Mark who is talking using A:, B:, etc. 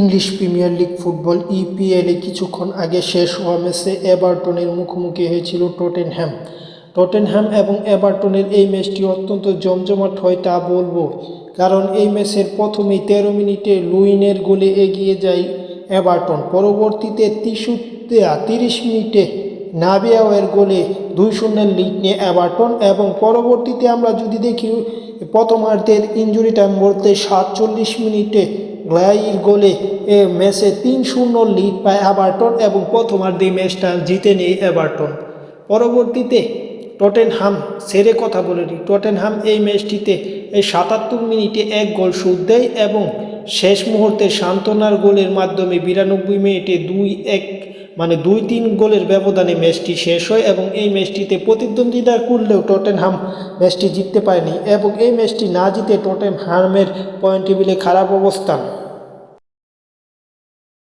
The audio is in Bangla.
A: ইংলিশ প্রিমিয়ার লিগ ফুটবল ইপিএলে কিছুক্ষণ আগে শেষ হওয়া ম্যাচে এভারটনের মুখোমুখি হয়েছিল টটেনহ্যাম। টটেনহ্যাম এবং এভারটনের এই ম্যাচটি অত্যন্ত জমজমাট হয় তা বলব, কারণ এই ম্যাচের প্রথমেই তেরো মিনিটে লুইনের গোলে এগিয়ে যায় এভারটন পরবর্তীতে তিশুতে তিরিশ মিনিটে নাবিয়াওয়ের গোলে দুই শূন্যের লিড নিয়ে এভারটন এবং পরবর্তীতে আমরা যদি দেখি প্রথমার্ধের ইঞ্জুরি টাইম বলতে সাতচল্লিশ মিনিটে গ্লাইর গোলে এ ম্যাচে তিন শূন্য লিড পায় এভারটন এবং প্রথমার্ধে ম্যাচটা জিতে নেয় অ্যাবার্টন পরবর্তীতে টটেনহাম, সেরে কথা বলে নিই টটেনহাম এই ম্যাচটিতে এই সাতাত্তর মিনিটে এক গোল সুদ দেয় এবং শেষ মুহূর্তে সান্ত্বনার গোলের মাধ্যমে বিরানব্বই মিনিটে দুই এক মানে দুই তিন গোলের ব্যবধানে ম্যাচটি শেষ হয় এবং এই ম্যাচটিতে প্রতিদ্বন্দ্বিতা করলেও টটেনহাম ম্যাচটি জিততে পারেনি এবং এই ম্যাচটি না জিতে টোটেন টটেনহামের পয়েন্ট টেবিলে খারাপ অবস্থান।